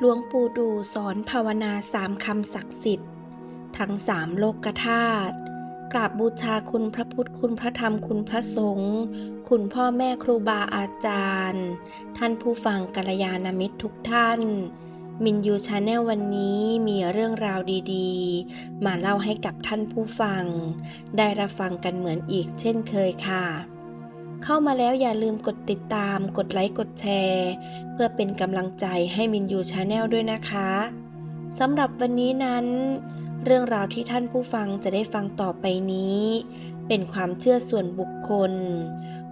หลวงปู่ดูสอนภาวนาสามคำศักดิ์สิทธิ์ ทั้งสามโลกธาตุกราบบูชาคุณพระพุทธคุณพระธรรมคุณพระสงฆ์คุณพ่อแม่ครูบาอาจารย์ ท่านผู้ฟังกัลยาณมิตรทุกท่าน มินยูชาแนลวันนี้มีเรื่องราวดีๆ มาเล่าให้กับท่านผู้ฟัง ได้รับฟังกันเหมือนอีกเช่นเคยค่ะ เข้ามาแล้วอย่าลืมกดติดตาม กดไลค์ กดแชร์ เพื่อเป็นกำลังใจให้มินยูชาแนลด้วยนะคะสำหรับวันนี้นั้น เรื่องราวที่ท่านผู้ฟังจะได้ฟังต่อไปนี้ เป็นความเชื่อส่วนบุคคล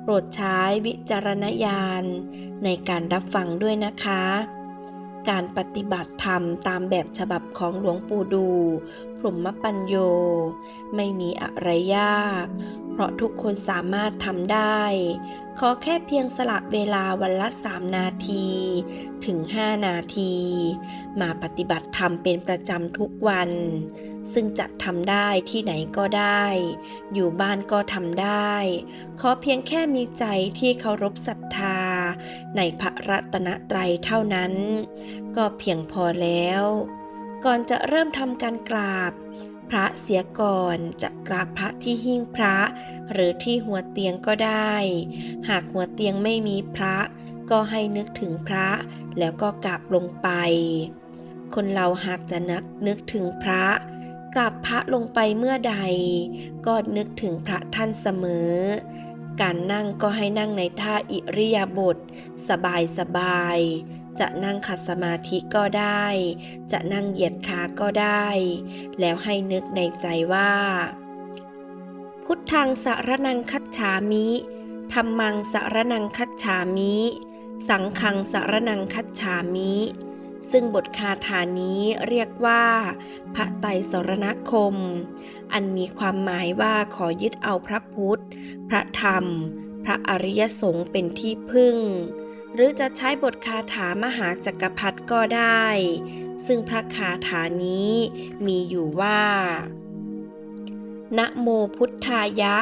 โปรดใช้วิจารณญาณ ในการรับฟังด้วยนะคะ การปฏิบัติธรรมตามแบบฉบับของหลวงปู่ดู พรหมปัญโย ไม่มีอะไรยาก เพราะทุกคนสามารถทำได้ ขอแค่เพียงสละเวลาวันละ 3 นาที ถึง 5 นาที มาปฏิบัติธรรมเป็นประจำทุกวัน ซึ่งจะทำได้ที่ไหนก็ได้ อยู่บ้านก็ทำได้ ขอเพียงแค่มีใจที่เคารพศรัทธา ในพระรัตนตรัยเท่านั้น ก็เพียงพอแล้ว ก่อนจะเริ่มทำการกราบ พระเสียก่อนจะกราบพระที่หิ้งพระ หรือที่หัวเตียงก็ได้ หากหัวเตียงไม่มีพระ ก็ให้นึกถึงพระแล้วก็กราบลงไป คนเราหากจะนึกนึกถึงพระกราบพระลงไปเมื่อใด ก็นึกถึงพระท่านเสมอ การนั่งก็ให้นั่งในท่าอิริยาบถสบายสบาย จะนั่งขัดสมาธิก็ได้ จะนั่งเหยียดขาก็ได้ แล้วให้นึกในใจว่า พุทธังสารนังคัจฉามิธรรมังสารนังคัจฉามิ สังฆังสารนังคัจฉามิ ซึ่งบทคาถานี้เรียกว่า พระไตรสรณคม อันมีความหมายว่าขอยึดเอาพระพุทธ พระธรรม พระอริยสงฆ์เป็นที่พึ่ง หรือจะใช้บทคาถามหาจักรพรรดิก็ได้ ซึ่งพระคาถานี้มีอยู่ว่านะโมพุทธายะ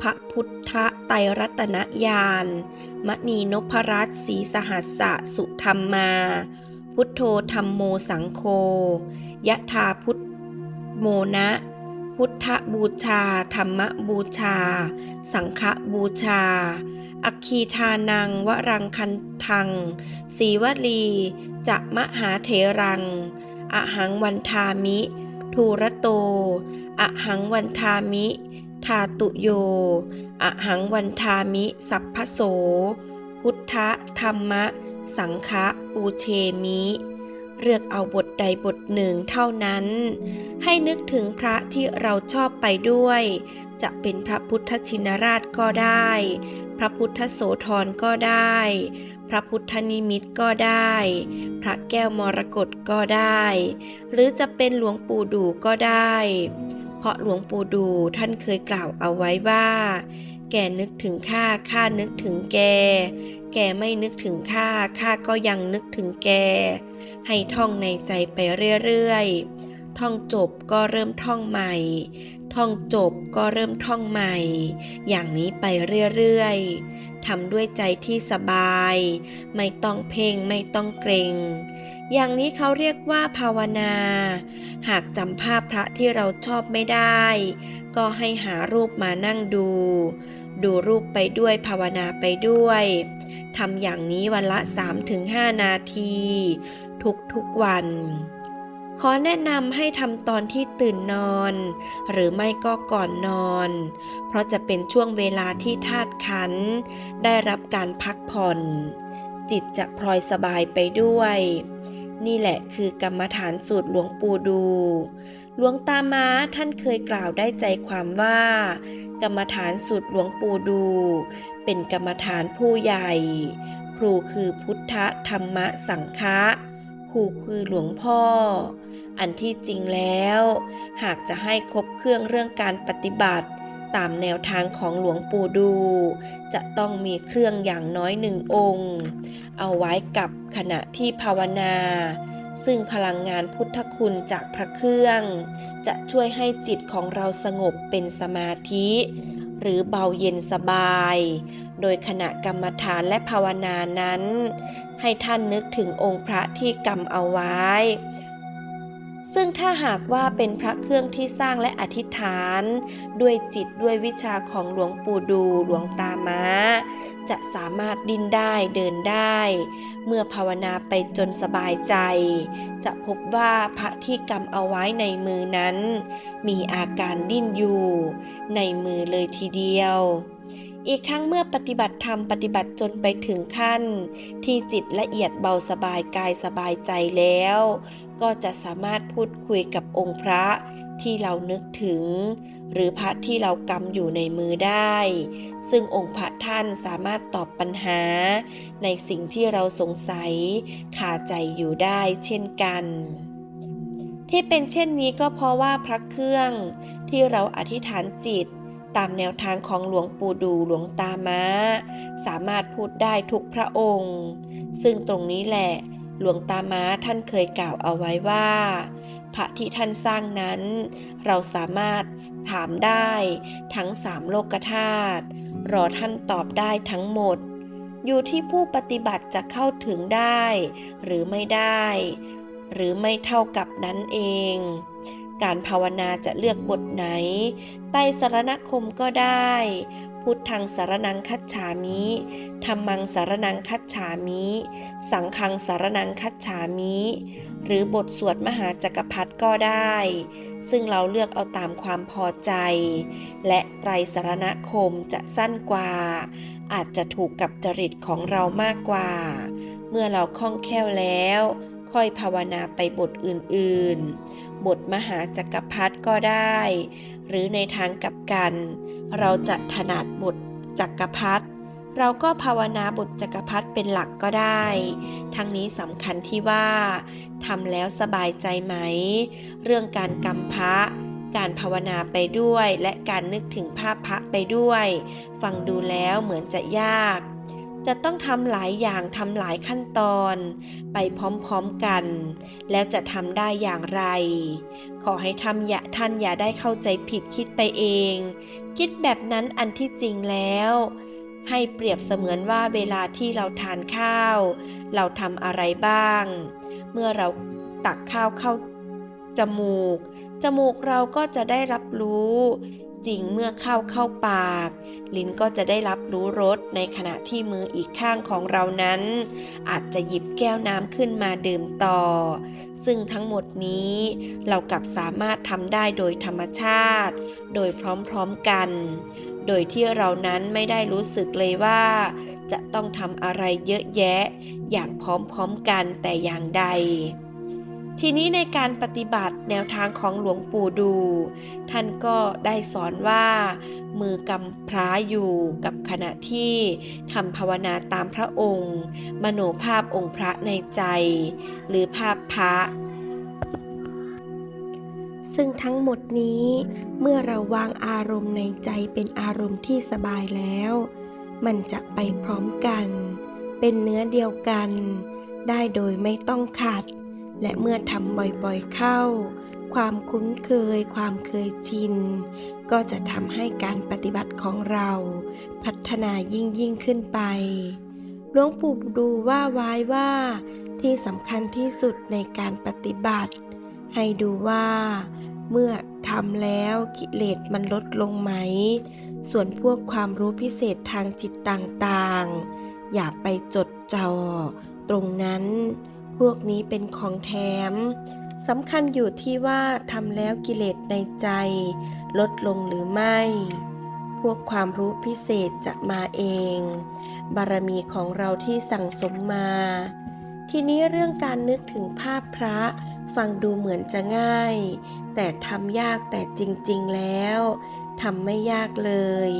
พระพุทธไตรรัตนญาณมณีนพรัตน์ศรีสหัสสะสุธรรมา พุทโธธรรมโมสังโฆยะธาพุทโมนะ พุทธบูชา ธรรมบูชา สังฆบูชา อัคคีทานังวรังคันทัง สีวลีจะมหาเถรัง อหังวันทามิ ทูระโต อหังวันทามิ ทาตุโย อหังวันทามิ สัพพโส พุทธธรรมะ สังฆะปูเชมิเลือกเอาบทใดบทหนึ่งเท่านั้น ให้นึกถึงพระที่เราชอบไปด้วย จะเป็นพระพุทธชินราชก็ได้ พระพุทธโสธรก็ได้ พระพุทธนิมิตก็ได้ พระแก้วมรกตก็ได้ หรือจะเป็นหลวงปู่ดูก็ได้ เพราะหลวงปู่ดูท่านเคยกล่าวเอาไว้ว่า แกนึกถึงข้าข้านึกถึงแก แกไม่นึกถึงข้าข้าก็ยังนึกถึงแก ให้ท่องในใจไปเรื่อยๆท่องจบก็เริ่มท่องใหม่ ท่องจบก็เริ่มท่องใหม่ อย่างนี้ไปเรื่อยๆทำด้วยใจที่สบาย ไม่ต้องเพ่งไม่ต้องเกรง อย่างนี้เขาเรียกว่าภาวนา หากจำภาพพระที่เราชอบไม่ได้ ก็ให้หารูปมานั่งดู ดูรูปไปด้วยภาวนาไปด้วยทำอย่างนี้วันละ 3-5 นาที ทุกๆวัน ขอแนะนำให้ทำตอนที่ตื่นนอน หรือไม่ก็ก่อนนอน เพราะจะเป็นช่วงเวลาที่ธาตุขัน ได้รับการพักผ่อน จิตจะพลอยสบายไปด้วย นี่แหละคือกรรมฐานสูตรหลวงปู่ดูหลวงตามาท่านเคยกล่าวได้ใจความว่า กรรมฐานสูตรหลวงปู่ดู เป็นกรรมฐานผู้ใหญ่ ครูคือพุทธธรรมสังฆะครูคือหลวงพ่อ อันที่จริงแล้ว หากจะให้ครบเครื่องเรื่องการปฏิบัติ ตามแนวทางของหลวงปู่ดู จะต้องมีเครื่องอย่างน้อยหนึ่งองค์ เอาไว้กับขณะที่ภาวนา ซึ่งพลังงานพุทธคุณจากพระเครื่อง จะช่วยให้จิตของเราสงบเป็นสมาธิ หรือเบาเย็นสบาย โดยขณะกรรมฐานและภาวนานั้น ให้ท่านนึกถึงองค์พระที่กำเอาไว้ ซึ่งถ้าหากว่าเป็นพระเครื่องที่สร้างและอธิษฐาน ด้วยจิตด้วยวิชาของหลวงปู่ดูหลวงตามาจะสามารถดิ้นได้เดินได้ เมื่อภาวนาไปจนสบายใจ จะพบว่าพระที่กำเอาไว้ในมือนั้น มีอาการดิ้นอยู่ ในมือเลยทีเดียวอีกครั้งเมื่อปฏิบัติธรรมปฏิบัติจนไปถึงขั้น ที่จิตละเอียดเบาสบายกายสบายใจแล้ว ก็จะสามารถพูดคุยกับองค์พระที่เรานึกถึง หรือพระที่เรากำอยู่ในมือได้ ซึ่งองค์พระท่านสามารถตอบปัญหา ในสิ่งที่เราสงสัยคาใจอยู่ได้เช่นกัน ที่เป็นเช่นนี้ก็เพราะว่าพระเครื่องที่เราอธิษฐานจิตตามแนวทางของหลวงปู่ดูหลวงตาม้า สามารถพูดได้ทุกพระองค์ ซึ่งตรงนี้แหละ หลวงตาม้าท่านเคยกล่าวเอาไว้ว่า พระที่ท่านสร้างนั้น เราสามารถถามได้ทั้งสามโลกธาตุรอท่านตอบได้ทั้งหมด อยู่ที่ผู้ปฏิบัติจะเข้าถึงได้ หรือไม่ได้ หรือไม่เท่ากับนั้นเอง การภาวนาจะเลือกบทไหนไตรสรณคมก็ได้ พุทธังสารนังคัจฉามิธรรมังสารนังคัจฉามิ สังฆังสารนังคัจฉามิ หรือบทสวดมหาจักรพรรดิก็ได้ ซึ่งเราเลือกเอาตามความพอใจ และไตรสารณคมจะสั้นกว่า อาจจะถูกกับจริตของเรามากกว่า เมื่อเราคล่องแคล่วแล้ว ค่อยภาวนาไปบทอื่นๆ บทมหาจักรพรรดิก็ได้ หรือในทางกลับกัน เราจะถนัดบทจักรพรรดิเราก็ภาวนาบทจักรพรรดิเป็นหลักก็ได้ ทั้งนี้สำคัญที่ว่าทำแล้วสบายใจไหม เรื่องการกำพระการภาวนาไปด้วยและการนึกถึงภาพพระไปด้วย ฟังดูแล้วเหมือนจะยาก จะต้องทำหลายอย่างทำหลายขั้นตอน ไปพร้อมๆกัน แล้วจะทำได้อย่างไร ขอให้ทำอย่าท่านอย่าได้เข้าใจผิดคิดไปเอง คิดแบบนั้นอันที่จริงแล้ว ให้เปรียบเสมือนว่าเวลาที่เราทานข้าว เราทำอะไรบ้าง เมื่อเราตักข้าวเข้าจมูก จมูกเราก็จะได้รับรู้ จริงเมื่อเข้าเข้าปาก ลิ้นก็จะได้รับรู้รสในขณะที่มืออีกข้างของเรานั้น อาจจะหยิบแก้วน้ำขึ้นมาดื่มต่อ ซึ่งทั้งหมดนี้เรากลับสามารถทำได้โดยธรรมชาติ โดยพร้อมๆกัน โดยที่เรานั้นไม่ได้รู้สึกเลยว่า จะต้องทำอะไรเยอะแยะ อย่างพร้อมๆกันแต่อย่างใด ทีนี้ในการปฏิบัติแนวทางของหลวงปู่ดู ท่านก็ได้สอนว่า มือกำพร้าอยู่กับขณะที่คำภาวนาตามพระองค์ มโนภาพองค์พระในใจ หรือภาพพระซึ่งทั้งหมดนี้เมื่อเราวางอารมณ์ในใจเป็นอารมณ์ที่สบายแล้ว มันจะไปพร้อมกัน เป็นเนื้อเดียวกัน ได้โดยไม่ต้องขัด และเมื่อทำบ่อยๆเข้า ความคุ้นเคย ความเคยชิน ก็จะทำให้การปฏิบัติของเรา พัฒนายิ่งยิ่งขึ้นไป หลวงปู่ดูว่าไว้ว่า ที่สำคัญที่สุดในการปฏิบัติ ให้ดูว่า เมื่อทำแล้วกิเลสมันลดลงไหม ส่วนพวกความรู้พิเศษทางจิตต่างๆ อย่าไปจดจ่อตรงนั้น พวกนี้เป็นของแถมสำคัญอยู่ที่ว่าทำแล้วกิเลสในใจ ลดลงหรือไม่ พวกความรู้พิเศษจะมาเอง บารมีของเราที่สั่งสมมา ทีนี้เรื่องการนึกถึงภาพพระฟังดูเหมือนจะง่าย แต่ทำยากแต่จริงๆแล้วทำไม่ยากเลย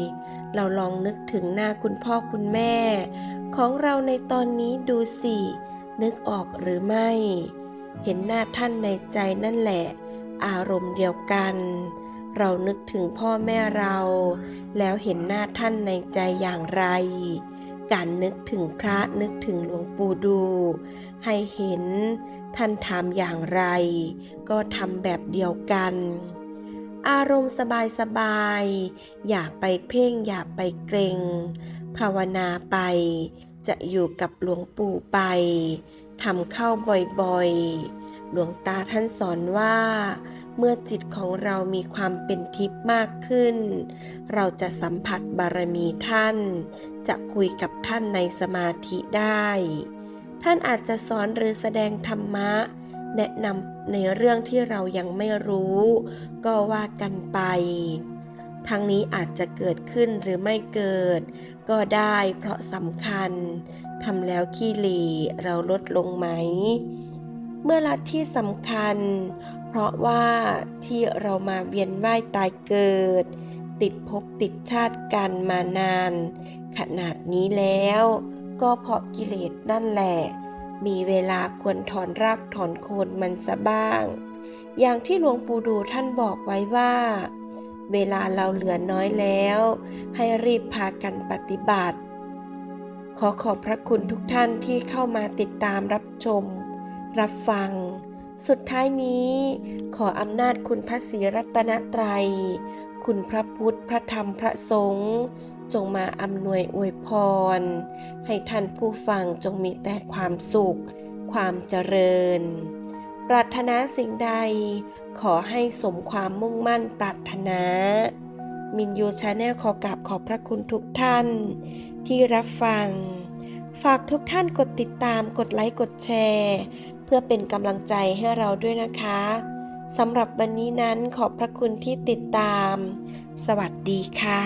เราลองนึกถึงหน้าคุณพ่อคุณแม่ ของเราในตอนนี้ดูสิ นึกออกหรือไม่ เห็นหน้าท่านในใจนั่นแหละ อารมณ์เดียวกัน เรานึกถึงพ่อแม่เรา แล้วเห็นหน้าท่านในใจอย่างไร การนึกถึงพระนึกถึงหลวงปู่ดู ให้เห็นท่านทำอย่างไร ก็ทำแบบเดียวกัน อารมณ์สบายๆอย่าไปเพ่งอย่าไปเกรงภภาวนาไป จะอยู่กับหลวงปู่ไปทำเข้าบ่อยๆ หลวงตาท่านสอนว่า เมื่อจิตของเรามีความเป็นทิพย์มากขึ้น เราจะสัมผัสบารมีท่าน จะคุยกับท่านในสมาธิได้ ท่านอาจจะสอนหรือแสดงธรรมะ แนะนำในเรื่องที่เรายังไม่รู้ ก็ว่ากันไป ทั้งนี้อาจจะเกิดขึ้นหรือไม่เกิด ก็ได้เพราะสำคัญทำแล้วขี้หลีเราลดลงไหม เมื่อลัทธิสำคัญ เพราะว่าที่เรามาเวียนว่ายตายเกิด ติดภพติดชาติกันมานาน ขนาดนี้แล้ว ก็เพราะกิเลสนั่นแหละ มีเวลาควรถอนรากถอนโคนมันซะบ้าง อย่างที่หลวงปู่ดูท่านบอกไว้ว่า เวลาเราเหลือน้อยแล้ว ให้รีบพากันปฏิบัติ ขอขอบพระคุณทุกท่านที่เข้ามาติดตามรับชม รับฟัง สุดท้ายนี้ ขออำนาจคุณพระศรีรัตนตรัย คุณพระพุทธ พระธรรม พระสงฆ์จงมาอำนวยอวยพร ให้ท่านผู้ฟังจงมีแต่ความสุข ความเจริญ ปรารถนาสิ่งใด ขอให้สมความมุ่งมั่นปรารถนา มินยูชาแนลขอกราบขอบพระคุณทุกท่าน ที่รับฟัง ฝากทุกท่านกดติดตามกดไลค์กดแชร์ เพื่อเป็นกำลังใจให้เราด้วยนะคะสำหรับวันนี้นั้นขอบพระคุณที่ติดตาม สวัสดีค่ะ